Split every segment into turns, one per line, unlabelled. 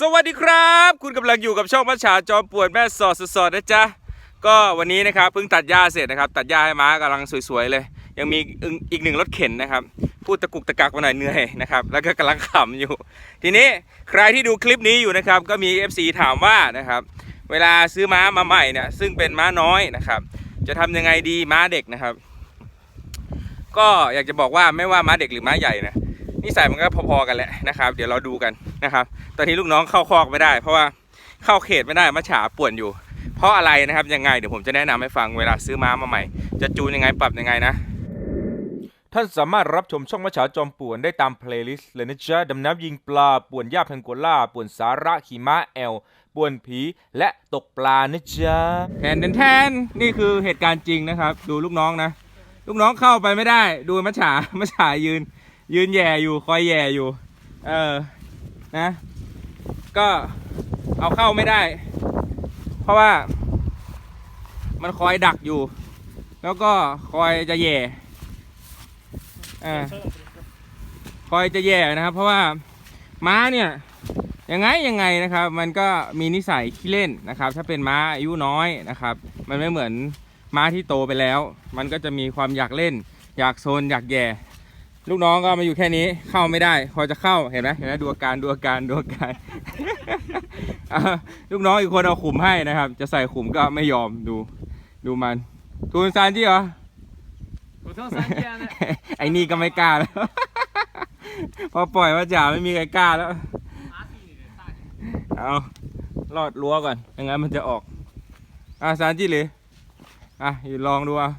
สวัสดีครับ คุณกำลังอยู่กับช่องมัชชาจอมปวดแม่สอดสอดนะจ๊ะ ก็วันนี้นะครับเพิ่งตัดหญ้าเสร็จนะครับ ตัดหญ้าให้ม้ากำลังสวยๆเลย ยังมีอีกหนึ่งรถเข็นนะครับ พูดตะกุกตะกักมาหน่อยเหนื่อยนะครับ แล้วก็กำลังขำอยู่ ทีนี้ใครที่ดูคลิปนี้อยู่นะครับ ก็มี FC ถามว่านะครับ เวลาซื้อม้ามาใหม่เนี่ยซึ่งเป็นม้าน้อยนะครับ จะทำยังไงดีม้าเด็กนะครับ ก็อยากจะบอกว่าไม่ว่าม้าเด็กหรือม้าใหญ่นะ นิสัยมันก็พอๆกันแหละนะครับ เดี๋ยวเราดูกันนะครับ ตอนนี้ลูกน้องเข้าคอกไม่ได้ เพราะว่าเข้าเขตไม่ได้มาฉาป่วนอยู่ เพราะอะไรนะครับยังไงเดี๋ยวผมจะแนะนำให้ฟังเวลาซื้อม้ามาใหม่ จะจูนยังไงปรับยังไงนะ ท่านสามารถรับชมช่องมัชฉาจอมป่วนได้ตามเพลย์ลิสต์เลยนะจ๊ะดำน้ำยิงปลาป่วนหญ้าแพงโกล่าป่วนสาระขี่ม้าแอลป่วนผีและตกปลานะจ๊ะแทนแทนแทนนี่คือเหตุการณ์จริงนะครับ ดูลูกน้องนะ ลูกน้องเข้าไปไม่ได้ ดูมัชฉามัชฉายืน ยืนแย่อยู่คอยแย่อยู่ เออนะ ก็เอาเข้าไม่ได้ เพราะว่า มันคอยดักอยู่ แล้วก็คอยจะแย่อ่าคอยจะแย่นะครับ เพราะว่าม้าเนี่ยยังไงยังไงนะครับ มันก็มีนิสัยขี้เล่นนะครับ ถ้าเป็นม้าอายุน้อยนะครับ มันไม่เหมือนม้าที่โตไปแล้ว มันก็จะมีความอยากเล่น อยากโซนอยากแย่ ลูกน้องก็มาอยู่แค่นี้เข้าไม่ได้ พอจะเข้าเห็นไหมเห็นไหมดูอาการดูอาการดูอาการลูกน้องอีกคนเอาขุมให้นะครับ จะใส่ขุมก็ไม่ยอมดูดูมันทูนซานจี้เหรอไอ้นี่ก็ไม่กล้าแล้ว พอปล่อยว่าจ่าไม่มีใครกล้าแล้ว เอาลอดรั้วก่อนอย่างนั้นมันจะออก อะซานจี้หรืออะอยู่ลองดูอะ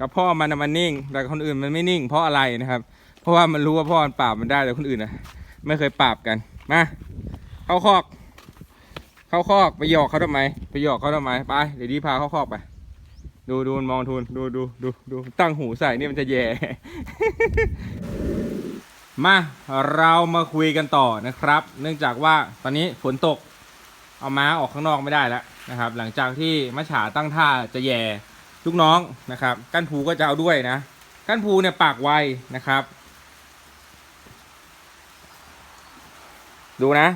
กับพ่อมันมันนิ่ง แต่คนอื่นมันไม่นิ่งเพราะอะไรนะครับ เพราะว่ามันรู้ว่าพ่อมันปราบมันได้แต่คนอื่นนะไม่เคยปราบกัน มา เข้าคอก เข้าคอกไปหยอกเขาทำไม ไปหยอกเขาทำไม ไป เดี๋ยวดีพาเข้าคอกไป ดูดูมันมองทุน ดูดูดูดู ตั้งหูใส่นี่มันจะแย่ มา เรามาคุยกันต่อนะครับ เนื่องจากว่าตอนนี้ฝนตก เอาม้าออกข้างนอกไม่ได้แล้วนะครับ หลังจากที่มัฉาตั้งท่าจะแย่ลูกน้องนะครับ กั้นภูก็จะเอาด้วยนะ กั้นภูเนี่ยปากไวนะครับ ดูนะ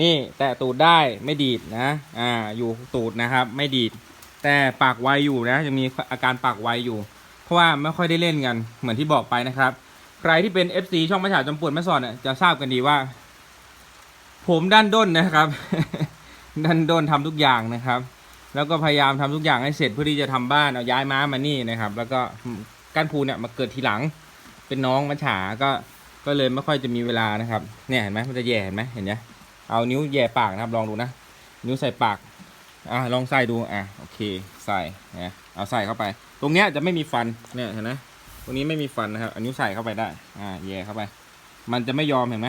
นี่แตะตูดได้ไม่ดีดนะ อ่า อยู่ตูดนะครับ ไม่ดีด แต่ปากไวอยู่นะยังมีอาการปากไวอยู่ เพราะว่าไม่ค่อยได้เล่นกัน เหมือนที่บอกไปนะครับ ใครที่เป็น FC ช่องมัจฉาจำปวดแม่สอดเนี่ยจะทราบกันดีว่า ผมด้านด้นนะครับ ด้านด้นทำทุกอย่างนะครับ แล้วก็พยายามทำทุกอย่างให้เสร็จเพื่อที่จะทำบ้านเอาย้ายม้ามานี่นะครับ แล้วก็ก้านภูเนี่ยมาเกิดทีหลัง เป็นน้องมัจฉาก็ ก็เลยไม่ค่อยจะมีเวลานะครับ เนี่ยเห็นไหมมันจะแย่เห็นไหมเห็นไหมเอานิ้วแย่ปากนะครับ ลองดูนะ นิ้วใส่ปาก อะลองใส่ดู อะโอเค ใส่นะเอาใส่เข้าไป ตรงเนี้ยจะไม่มีฟัน เนี่ยเห็นไหมตรงนี้ไม่มีฟันนะครับอันนิ้วใส่เข้าไปได้ อ่าแย่เข้าไป มันจะไม่ยอมเห็นไหม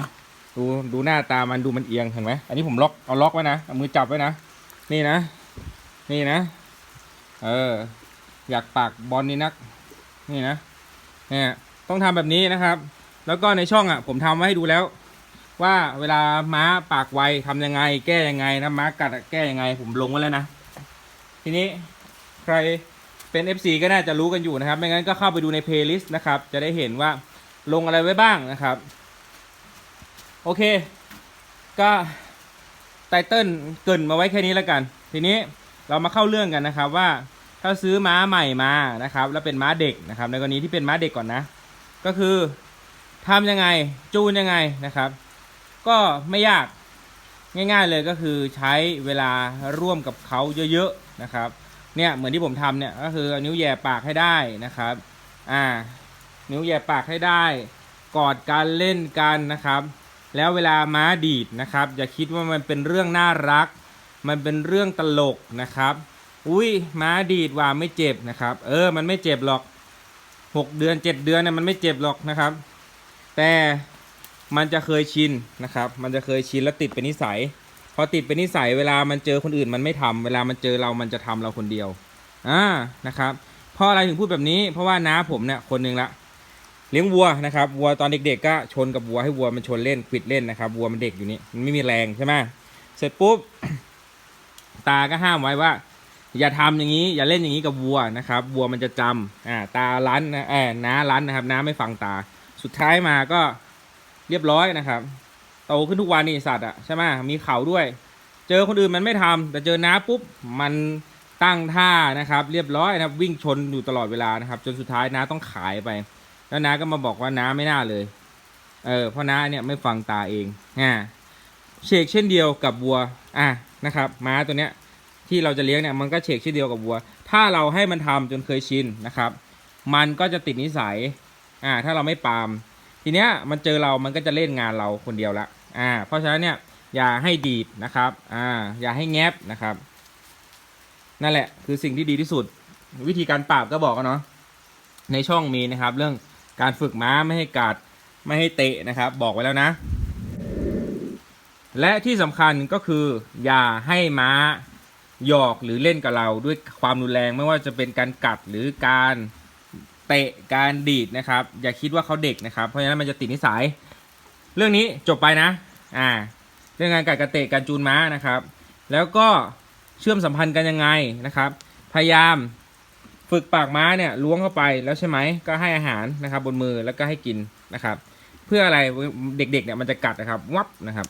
ดูดูหน้าตามันดูมันเอียงเห็นไหมอันนี้ผมล็อกเอาล็อกไว้นะ เอามือจับไว้นะ นี่นะ นี่นะ เออ อยากปากบอลนี่นัก นี่นะ เนี่ย ต้องทำแบบนี้นะครับ แล้วก็ในช่องอะผมทำไว้ให้ดูแล้ว ว่าเวลาม้าปากไวทำยังไง แก้ยังไงนะม้ากัดอะแก้ยังไง ผมลงไว้แล้วนะ ทีนี้ใครเป็น FC ก็น่าจะรู้กันอยู่นะครับ ไม่งั้นก็เข้าไปดูในเพลย์ลิสต์นะครับ จะได้เห็นว่าลงอะไรไว้บ้างนะครับ โอเค ก็ไตเติ้ลเกินมาไว้แค่นี้แล้วกัน ทีนี้เรามาเข้าเรื่องกันนะครับว่าถ้าซื้อม้าใหม่มานะครับ แล้วเป็นม้าเด็กนะครับ ในกรณีที่เป็นม้าเด็กก่อนนะ ก็คือ ทำยังไงจูนยังไงนะครับ ก็ไม่ยากง่าย ๆเลยก็คือใช้เวลาร่วมกับเขาเยอะๆนะครับเนี่ยเหมือนที่ผมทำเนี่ยก็คือเอานิ้วแย่ปากให้ได้นะครับอ่านิ้วแย่ปากให้ได้ กอดการเล่นกันนะครับ แล้วเวลาม้าดีดนะครับ อย่าคิดว่ามันเป็นเรื่องน่ารัก มันเป็นเรื่องตลกนะครับ อุ้ยม้าดีดว่าไม่เจ็บนะครับ เออมันไม่เจ็บหรอกหกเดือนเจ็ดเดือนเนี่ยมันไม่เจ็บหรอกนะครับ แต่มันจะเคยชินนะครับ มันจะเคยชินแล้วติดเป็นนิสัย พอติดเป็นนิสัยเวลามันเจอคนอื่นมันไม่ทำเวลามันเจอเรามันจะทำเราคนเดียวอ่านะครับเพราะอะไรถึงพูดแบบนี้ เพราะว่าน้าผมเนี่ยคนหนึ่งละเลี้ยงวัวนะครับวัวตอนเด็กๆก็ชนกับวัวให้วัวมันชนเล่นควิดเล่นนะครับวัวมันเด็กอยู่นี่มันไม่มีแรงใช่ไหมเสร็จปุ๊บตาก็ห้ามไว้ว่า อย่าทำอย่างนี้ อย่าเล่นอย่างนี้กับวัวนะครับวัวมันจะจำอ่าตาลั้นนะเออน้าลั้นนะครับน้าไม่ฟังตา สุดท้ายมาก็เรียบร้อยนะครับโตขึ้นทุกวันนี่สัตว์อะใช่ไหมมีเขาด้วย เจอคนอื่นมันไม่ทำแต่เจอน้าปุ๊บมันตั้งท่านะครับ เรียบร้อยนะครับ วิ่งชนอยู่ตลอดเวลานะครับ จนสุดท้ายน้าต้องขายไป แล้วน้าก็มาบอกว่าน้าไม่น่าเลย เออเพราะน้าเนี่ยไม่ฟังตาเองอ่าเชกเช่นเดียวกับวัวอะนะครับม้าตัวเนี้ยที่เราจะเลี้ยงเนี่ยมันก็เชกเช่นเดียวกับวัว ถ้าเราให้มันทำจนเคยชินนะครับ มันก็จะติดนิสัย อ่า ถ้าเราไม่ปรามทีเนี้ยมันเจอเรามันก็จะเล่นงานเราคนเดียวละอ่า เพราะฉะนั้นเนี่ยอย่าให้ดีดนะครับ อ่า อย่าให้แงบนะครับ นั่นแหละคือสิ่งที่ดีที่สุด วิธีการปราบก็บอกกันเนาะ ในช่องมีนะครับ เรื่องการฝึกม้าไม่ให้กัดไม่ให้เตะนะครับ บอกไว้แล้วนะ และที่สำคัญก็คือ อย่าให้ม้าหยอกหรือเล่นกับเราด้วยความรุนแรงไม่ว่าจะเป็นการกัดหรือการ เตะการดีดนะครับ อย่าคิดว่าเขาเด็กนะครับ เพราะฉะนั้นมันจะติดนิสัย เรื่องนี้จบไปนะ อ่า เรื่องการกัดกระเตะการจูนม้านะครับ แล้วก็เชื่อมสัมพันธ์กันยังไงนะครับ พยายามฝึกปากม้าเนี่ยล้วงเข้าไปแล้วใช่ไหมก็ให้อาหารนะครับบนมือแล้วก็ให้กินนะครับ เพื่ออะไรเด็กๆเนี่ยมันจะกัดนะครับวับนะครับ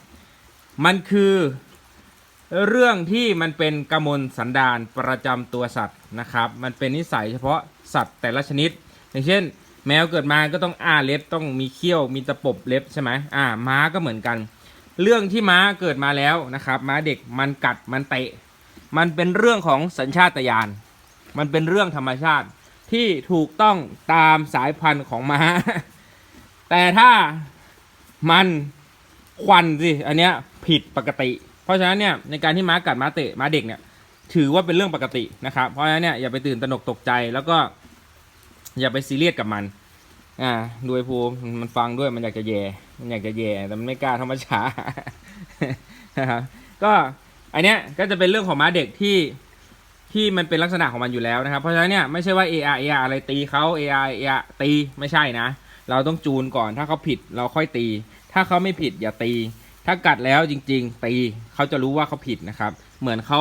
มันคือเรื่องที่มันเป็นกมลสันดานประจำตัวสัตว์นะครับ มันเป็นนิสัยเฉพาะสัตว์แต่ละชนิด อย่างเช่น แมวเกิดมาก็ต้องอ้าเล็บต้องมีเขี้ยวมีตะปบเล็บใช่ไหมอ่าม้าก็เหมือนกัน เรื่องที่ม้าเกิดมาแล้วนะครับ ม้าเด็กมันกัดมันเตะ มันเป็นเรื่องของสัญชาตญาณมันเป็นเรื่องธรรมชาติที่ถูกต้องตามสายพันธุ์ของม้า แต่ถ้ามันควันสิอันเนี้ยผิดปกติ เพราะฉะนั้นเนี่ยในการที่ม้ากัดม้าเตะม้าเด็กเนี่ยถือว่าเป็นเรื่องปกตินะครับ เพราะฉะนั้นเนี่ยอย่าไปตื่นตระหนกตกใจแล้วก็ อย่าไปซีเรียสกับมัน อ่าดูไอ้ภูมันฟังด้วยมันอยากจะแย่ มันอยากจะแย่แต่มันไม่กล้าธรรมชานะครับก็อันเนี้ยก็จะเป็นเรื่องของม้าเด็กที่ที่มันเป็นลักษณะของมันอยู่แล้วนะครับ เพราะฉะนั้นเนี่ยไม่ใช่ว่า AR AR อะไรตีเขา AR AR ตีไม่ใช่นะ เราต้องจูนก่อนถ้าเขาผิดเราค่อยตี ถ้าเขาไม่ผิดอย่าตี ถ้ากัดแล้วจริง ๆ ตีเขาจะรู้ว่าเขาผิดนะครับ เหมือนเขา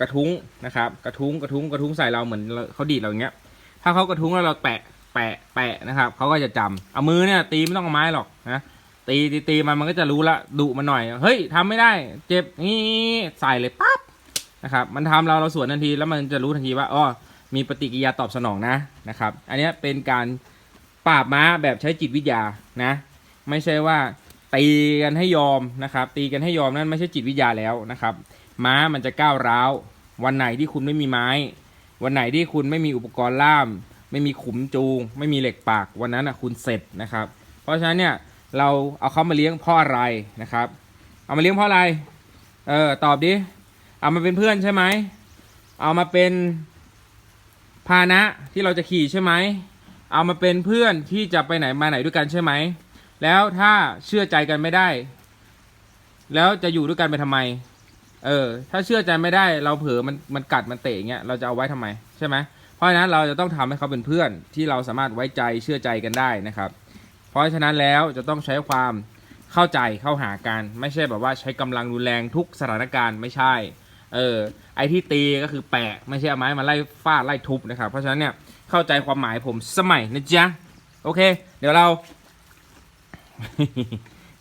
กระทุ้งนะครับ กระทุ้งกระทุ้งกระทุ้งใส่เราเหมือนเราเขาดีดเราอย่างเงี้ย ถ้าเขากระทุ้งแล้วเราแปะแปะแปะนะครับเขาก็จะจำเอามือเนี่ย ตีไม่ต้องเอาไม้หรอกนะตีตีตีมันมันก็จะรู้ละดุมันหน่อย เฮ้ยทำไม่ได้ เจ็บนี่ใส่เลยปั๊บนะครับ มันทำเราเราสวนทันทีแล้วมันจะรู้ทันทีว่าอ๋อมีปฏิกิริยาตอบสนองนะนะครับ อันนี้เป็นการปราบม้าแบบใช้จิตวิทยานะ ไม่ใช่ว่าตีกันให้ยอมนะครับ ตีกันให้ยอมนั่นไม่ใช่จิตวิทยาแล้วนะครับ ม้ามันจะก้าวร้าววันไหนที่คุณไม่มีไม้ วันไหนที่คุณไม่มีอุปกรณ์ล่าม ไม่มีขุมจูง ไม่มีเหล็กปากวันนั้นอะคุณเสร็จนะครับ เพราะฉะนั้นเนี่ยเราเอาเขามาเลี้ยงเพราะอะไรนะครับ เอามาเลี้ยงเพราะอะไรเออตอบดิเอามาเป็นเพื่อนใช่ไหมเอามาเป็นพาหนะที่เราจะขี่ใช่ไหม เอามาเป็นเพื่อนที่จะไปไหนมาไหนด้วยกันใช่ไหม แล้วถ้าเชื่อใจกันไม่ได้ แล้วจะอยู่ด้วยกันไปทำไม เออ ถ้าเชื่อใจไม่ได้เราเผลอมันมันกัดมันเตะอย่างเงี้ยเราจะเอาไว้ทำไมใช่ไหมเพราะฉะนั้นเราจะต้องทำให้เขาเป็นเพื่อนที่เราสามารถไว้ใจเชื่อใจกันได้นะครับ เพราะฉะนั้นแล้วจะต้องใช้ความเข้าใจเข้าหากันไม่ใช่แบบว่าใช้กำลังรุนแรงทุกสถานการณ์ไม่ใช่ เออ ไอที่ตีก็คือแปะไม่ใช่เอาไม้มาไล่ฟาดไล่ทุบนะครับ เพราะฉะนั้นเนี่ยเข้าใจความหมายผมสมัยนะจ๊ะโอเค เดี๋ยวเรา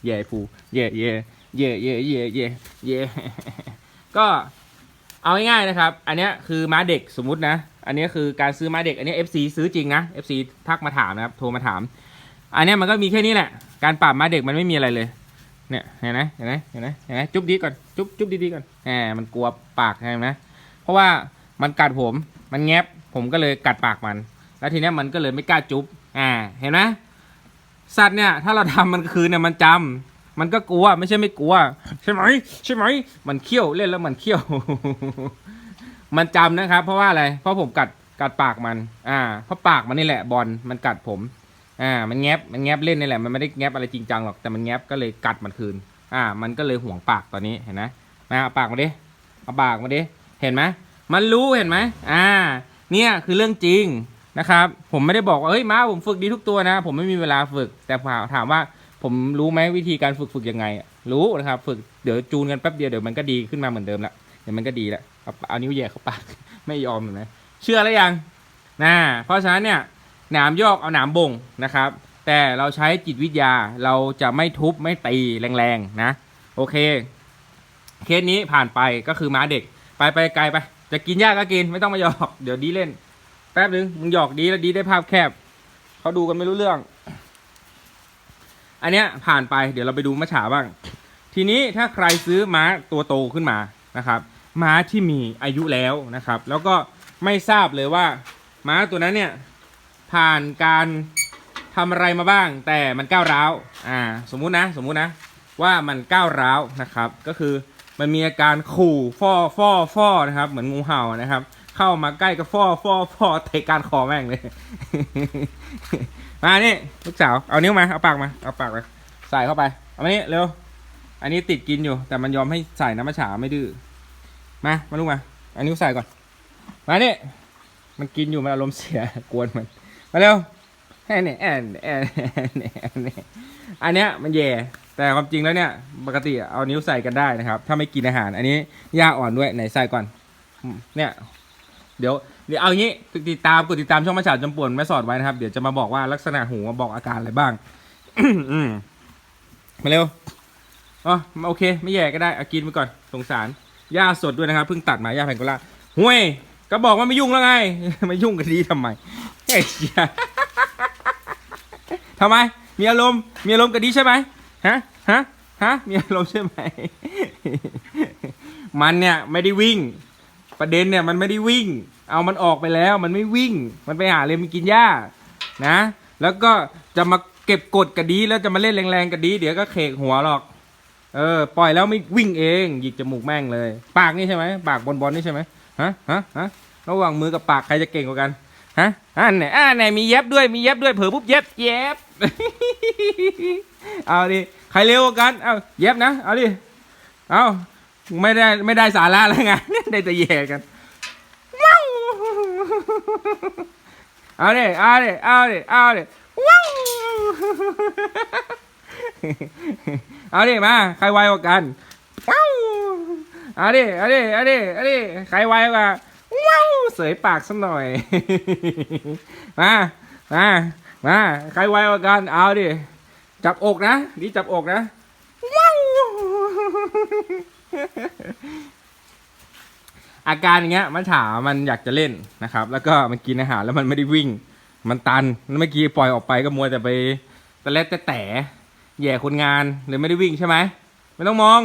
เย่ภูเย่เย่เย่เย่เย่เย่เย่ ก็เอาง่ายๆนะครับ อันนี้คือม้าเด็กสมมุตินะ อันนี้คือการซื้อม้าเด็ก อันนี้ FC ซื้อจริงนะ FC ทักมาถามนะครับ โทรมาถาม อันนี้มันก็มีแค่นี้แหละ การปราบม้าเด็กมันไม่มีอะไรเลย เนี่ย เห็นไหมเห็นไหมเห็นไหมเห็นไหมจุ๊บดีก่อน จุ๊บ จุ๊บดีๆก่อนแหมมันกลัวปากเห็นไหมเพราะว่ามันกัดผม มันแงบ ผมก็เลยกัดปากมัน แล้วทีนี้มันก็เลยไม่กล้าจุ๊บ อ่า เห็นไหมสัตว์เนี่ย ถ้าเราทำมันคืนเนี่ย มันจำ มันก็กลัวไม่ใช่ไม่กลัว ใช่ไหมใช่ไหมมันเคี้ยวเล่นแล้วมันเคี้ยว มันจำนะครับ เพราะว่าอะไร เพราะผมกัดกัดปากมัน อ่า เพราะปากมันนี่แหละบอลมันกัดผม อ่า มันแงบมันแงบเล่นนี่แหละมันไม่ได้แงบอะไรจริงจังหรอกแต่มันแงบก็เลยกัดมันคืน อ่า มันก็เลยห่วงปากตอนนี้เห็นไหมมาเอาปากมาดิเอาปากมาดิเห็นไหมมันรู้เห็นไหมอ่า เนี่ยคือเรื่องจริงนะครับ ผมไม่ได้บอกว่าเฮ้ยม้าผมฝึกดีทุกตัวนะ ผมไม่มีเวลาฝึกแต่ถามว่า ผมรู้ไหมวิธีการฝึกฝึกยังไง รู้นะครับ ฝึกเดี๋ยวจูนกันแป๊บเดียวเดี๋ยวมันก็ดีขึ้นมาเหมือนเดิมละเดี๋ยวมันก็ดีละเอาเอานิ้วแย่เข้าปากไม่ยอมเห็นไหมเชื่อแล้วยังนะเพราะฉะนั้นเนี่ยหนามยอกเอาหนามบ่งนะครับ แต่เราใช้จิตวิทยาเราจะไม่ทุบไม่ตีแรงๆนะโอเคเคสนี้ผ่านไปก็คือม้าเด็ก ไปไปไกลไป จะกินยากก็กินไม่ต้องมาหยอก เดี๋ยวดีเล่น แป๊บนึงมึงหยอกดีแล้วดีได้ภาพแคบเขาดูกันไม่รู้เรื่อง อันเนี้ยผ่านไปเดี๋ยวเราไปดูมะฉาบ้าง ทีนี้ถ้าใครซื้อม้าตัวโตขึ้นมานะครับม้าที่มีอายุแล้วนะครับ แล้วก็ไม่ทราบเลยว่า ม้าตัวนั้นเนี่ยผ่านการทำอะไรมาบ้าง แต่มันก้าวร้าวอ่าสมมุตินะสมมุตินะว่ามันก้าวร้าวนะครับ ก็คือมันมีอาการขู่ฟ่อฟ่อฟ่อนะครับ เหมือนงูเห่านะครับ เข้ามาใกล้กับฟ่อฟอฟอเตะการคอแม่งเลย มานี่ลูกสาว เอานิ้วมา เอาปากมา เอาปากมาใส่เข้าไป เอามานี่เร็ว อันนี้ติดกินอยู่ แต่มันยอมให้ใส่น้ำมะฉาไม่ดื้อ มา มาลูกมา เอานิ้วใส่ก่อน มานี่ มันกินอยู่มันอารมณ์เสีย กวนมัน มาเร็วแอนนี่แอนแอนแอนแอนนี่อันเนี้ยมันแย่แต่ความจริงแล้วเนี่ยปกติเอานิ้วใส่กันได้นะครับ ถ้าไม่กินอาหาร อันนี้ยาอ่อนด้วยไหนใส่ก่อนเนี่ย เดี๋ยวเดี๋ยวเอางี้ติดตามกดติดตามช่องมาฉาดจำป่วนแม่สอดไว้นะครับ เดี๋ยวจะมาบอกว่าลักษณะหูมาบอกอาการอะไรบ้าง อืมมาเร็วอ๋อโอเค ไม่แย่ก็ได้เอากินไปก่อนสงสารหญ้าสดด้วยนะครับเพิ่งตัดมาหญ้าแพงโกลาห่วยก็บอกว่าไม่ยุ่งแล้วไง ไม่ยุ่งกันดีทำไมเฮ้ยทำไม มีอารมณ์มีอารมณ์กันดีใช่ไหมฮะฮะฮะมีอารมณ์ใช่ไหม มันเนี่ยไม่ได้วิ่ง ประเด็นเนี่ยมันไม่ได้วิ่ง เอามันออกไปแล้วมันไม่วิ่ง มันไปหาเลยมันกินหญ้านะ แล้วก็จะมาเก็บกดกระดีแล้วจะมาเล่นแรงๆกระดี เดี๋ยวก็เคกหัวหรอก เออ ปล่อยแล้วไม่วิ่งเองหยิกจมูกแม่งเลย ปากนี่ใช่ไหมปากบอลๆนี่ใช่ไหมฮะฮะฮะระหว่างมือกับปากใครจะเก่งกว่ากันฮะอันไหนอ่าไหนมีเย็บด้วยมีเย็บด้วยเผลอปุ๊บเย็บเย็บเอาดิใครเร็วกันเอาเย็บนะเอาดิเอา ไม่ได้ไม่ได้สาระแล้วไงได้แต่แย่กันว้าวเอาดิเอาดิเอาดิเอาดิว้าวเอาดิมาใครไวกว่ากันว้าวเอาดิเอาดิเอาดิเอาดิใครไวกว่าว้าวเสยปากสักหน่อยมามามาใครไวกว่ากันเอาดิจับอกนะดีจับอกนะว้าว อาการอย่างเงี้ยมันถามันอยากจะเล่นนะครับ แล้วก็มันกินอาหารแล้วมันไม่ได้วิ่ง มันตันเมื่อกี้ปล่อยออกไปก็มัวแต่ไปตะเล็ดแต่แต่แย่คนงานหรือไม่ได้วิ่งใช่ไหมไม่ต้องมอง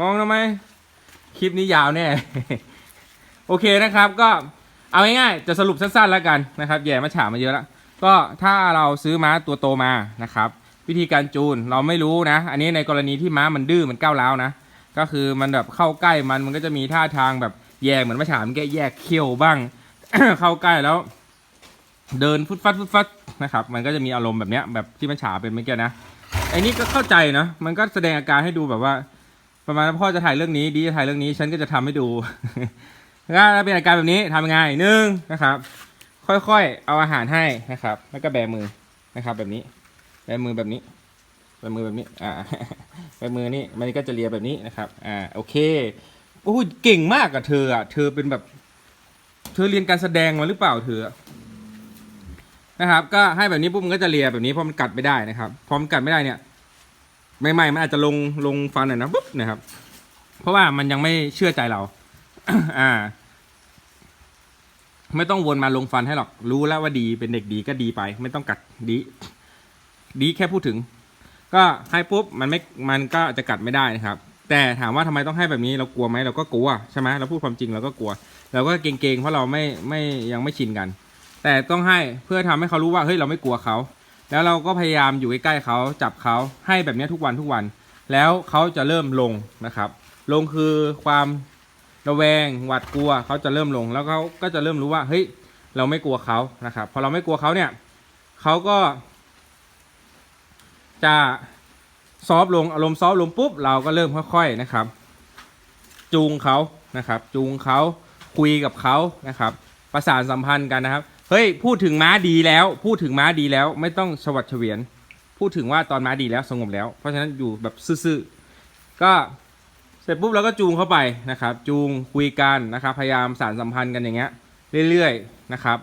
มองทำไมคลิปนี้ยาวแน่โอเคนะครับ ก็เอาง่ายๆจะสรุปสั้นๆแล้วกันนะครับ แย่มาฉามาเยอะแล้วก็ถ้าเราซื้อม้าตัวโตมานะครับ วิธีการจูนเราไม่รู้นะ อันนี้ในกรณีที่ม้ามันดื้อมันก้าวร้าวนะ ก็คือมันแบบเข้าใกล้มันมันก็จะมีท่าทางแบบแยกเหมือนมะฉามแกแยกเขี้ยวบ้าง เข้าใกล้แล้ว เดินฟุดฟัดฟุดฟัดนะครับ มันก็จะมีอารมณ์แบบเนี้ยแบบที่มันฉาเป็นเมื่อกี้นะไอ้นี่ก็เข้าใจนะมันก็แสดงอาการให้ดูแบบว่า ประมาณว่าพ่อจะถ่ายเรื่องนี้ดีจะถ่ายเรื่องนี้ ฉันก็จะทำให้ดูถ้าเป็นอาการแบบนี้ทำยังไงหนึ่งนะครับ ค่อยๆ เอาอาหารให้นะครับ แล้วก็แบมือนะครับแบบนี้ แบมือแบบนี้แบมือแบบนี้ อ่าแบมือนี่มันก็จะเลียแบบนี้นะครับ อ่า โอเคโอ้ยเก่งมากอะเธออะเธอเป็นแบบ เธอเรียนการแสดงมาหรือเปล่าเธออะนะครับ ก็ให้แบบนี้ปุ๊บมันก็จะเลียแบบนี้เพราะมันกัดไม่ได้นะครับ พอมันกัดไม่ได้เนี่ยใหม่ๆมันอาจจะลงลงฟันหน่อยนะปุ๊บนะครับ เพราะว่ามันยังไม่เชื่อใจเรา อ่า ไม่ต้องวนมาลงฟันให้หรอก รู้แล้วว่าดีเป็นเด็กดีก็ดีไป ไม่ต้องกัดดี ดีแค่พูดถึง ก็ให้ปุ๊บมันไม่มันก็จะกัดไม่ได้นะครับ แต่ถามว่าทำไมต้องให้แบบนี้เรากลัวไหมเราก็กลัวใช่ไหมเราพูดความจริงเราก็กลัวเราก็เกรงๆเพราะเราไม่ไม่ยังไม่ชินกัน แต่ต้องให้เพื่อทำให้เขารู้ว่าเฮ้ยเราไม่กลัวเขาแล้วเราก็พยายามอยู่ใกล้ๆเขาจับเขาให้แบบนี้ทุกวันทุกวัน แล้วเขาจะเริ่มลงนะครับ ลงคือความระแวงหวาดกลัวเขาจะเริ่มลง แล้วเขาก็จะเริ่มรู้ว่าเฮ้ยเราไม่กลัวเขานะครับพอเราไม่กลัวเขาเนี่ยเขาก็ จะซอฟลงอารมณ์ซอฟลงปุ๊บเราก็เริ่มค่อย ๆนะครับ จูงเขานะครับ จูงเขาคุยกับเขานะครับประสานสัมพันธ์กันนะครับ เฮ้ยพูดถึงม้าดีแล้ว พูดถึงม้าดีแล้วไม่ต้องสวัสดเฉวียน พูดถึงว่าตอนม้าดีแล้วสงบแล้ว เพราะฉะนั้นอยู่แบบซื่อๆก็เสร็จปุ๊บเราก็จูงเข้าไปนะครับ จูงคุยกันนะครับ พยายามสารสัมพันธ์กันอย่างเงี้ยเรื่อยๆนะครับ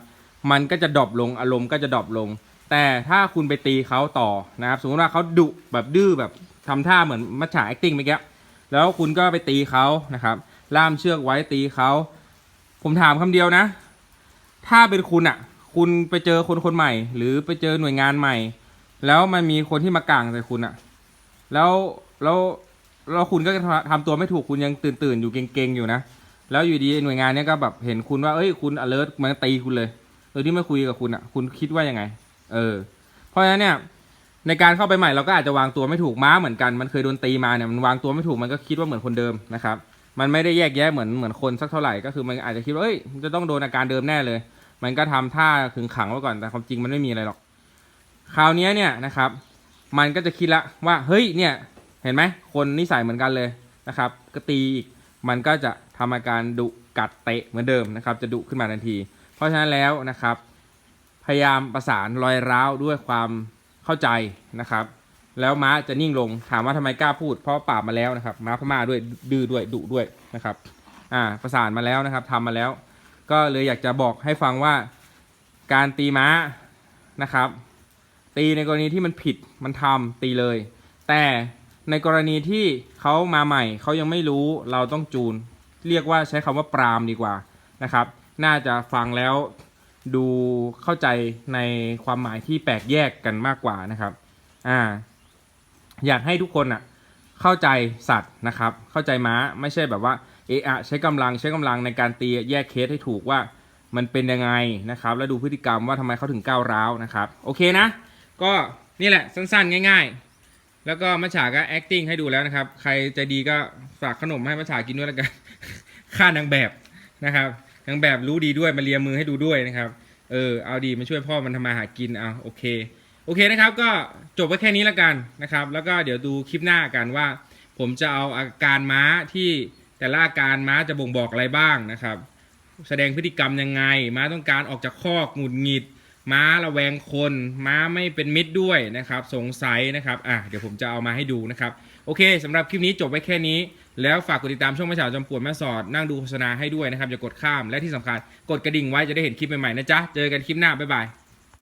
มันก็จะดรอปลงอารมณ์ก็จะดรอปลง แต่ถ้าคุณไปตีเขาต่อนะครับ สมมติว่าเขาดุแบบดื้อแบบทำท่าเหมือนมัจฉา acting เมื่อกี้แล้วคุณก็ไปตีเขานะครับ ล่ามเชือกไว้ตีเขาผมถามคำเดียวนะ ถ้าเป็นคุณอะ่ะคุณไปเจอคนคนใหม่ หรือไปเจอหน่วยงานใหม่ แล้วมันมีคนที่มากลางใส่คุณอะ่ะแล้วแล้วแล้วคุณก็ทำตัวไม่ถูกคุณยังตื่นตื่นอยู่เก่งๆอยู่นะ แล้วอยู่ดีหน่วยงานเนี้ยก็แบบเห็นคุณว่าเอ้ยคุณ alert มันตีคุณเลยโดยที่ไม่คุยกับคุณอะ่ะคุณคิดว่ายังไง เออ เพราะฉะนั้นเนี่ย ในการเข้าไปใหม่เราก็อาจจะวางตัวไม่ถูกม้าเหมือนกัน มันเคยโดนตีมาเนี่ยมันวางตัวไม่ถูกมันก็คิดว่าเหมือนคนเดิมนะครับ มันไม่ได้แยกแยะเหมือนเหมือนคนสักเท่าไหร่ก็คือมันอาจจะคิดว่าเอ้ยจะต้องโดนอาการเดิมแน่เลย มันก็ทำท่าขึงขังไว้ก่อนแต่ความจริงมันไม่มีอะไรหรอก คราวนี้เนี่ยนะครับ มันก็จะคิดละว่าเฮ้ยเนี่ยเห็นไหมคนนิสัยเหมือนกันเลยนะครับก็ตีอีกมันก็จะทำอาการดุกัดเตะเหมือนเดิมนะครับ จะดุขึ้นมาทันที เพราะฉะนั้นแล้วนะครับ พยายามประสานรอยร้าวด้วยความเข้าใจนะครับ แล้วม้าจะนิ่งลงถามว่าทำไมกล้าพูด เพราะปราบมาแล้วนะครับ ม้าพม่าด้วยดื้อด้วยดุด้วยนะครับ อ่าประสานมาแล้วนะครับทำมาแล้ว ก็เลยอยากจะบอกให้ฟังว่าการตีม้านะครับ ตีในกรณีที่มันผิดมันทำตีเลย แต่ในกรณีที่เขามาใหม่เขายังไม่รู้เราต้องจูน เรียกว่าใช้คำว่าปรามดีกว่านะครับ น่าจะฟังแล้ว ดูเข้าใจในความหมายที่แปลกแยกกันมากกว่านะครับ อ่า อยากให้ทุกคนอะเข้าใจสัตว์นะครับ เข้าใจม้าไม่ใช่แบบว่าเอะอใช้กำลังใช้กำลังในการตีแยกเคสให้ถูกว่ามันเป็นยังไงนะครับ แล้วดูพฤติกรรมว่าทำไมเขาถึงก้าวร้าวนะครับ โอเคนะ ก็นี่แหละสั้นๆ ง่าย ๆ แล้วก็มัชฉาก็ acting ให้ดูแล้วนะครับ ใครใจดีก็ฝากขนมให้มัชฉากินด้วยแล้วกัน ค่านางแบบนะครับ นางแบบรู้ดีด้วยมาเลียมือให้ดูด้วยนะครับ เออเอาดีมาช่วยพ่อมันทำมาหากินเอาโอเค โอเคนะครับก็จบไว้แค่นี้แล้วกันนะครับ แล้วก็เดี๋ยวดูคลิปหน้ากันว่า ผมจะเอาอาการม้าที่แต่ละอาการม้าจะบ่งบอกอะไรบ้างนะครับ แสดงพฤติกรรมยังไง ม้าต้องการออกจากคอกหงุดหงิด ม้าระแวงคน ม้าไม่เป็นมิตรด้วยนะครับ สงสัยนะครับอะเดี๋ยวผมจะเอามาให้ดูนะครับ โอเคสำหรับคลิปนี้จบไว้แค่นี้ แล้วฝากกดติดตามช่องประชาจอมปวดแม่สอดนั่งดูโฆษณาให้ด้วยนะครับอย่ากดข้ามและที่สำคัญกดกระดิ่งไว้จะได้เห็นคลิปใหม่ๆนะจ๊ะเจอกันคลิปหน้าบ๊ายบาย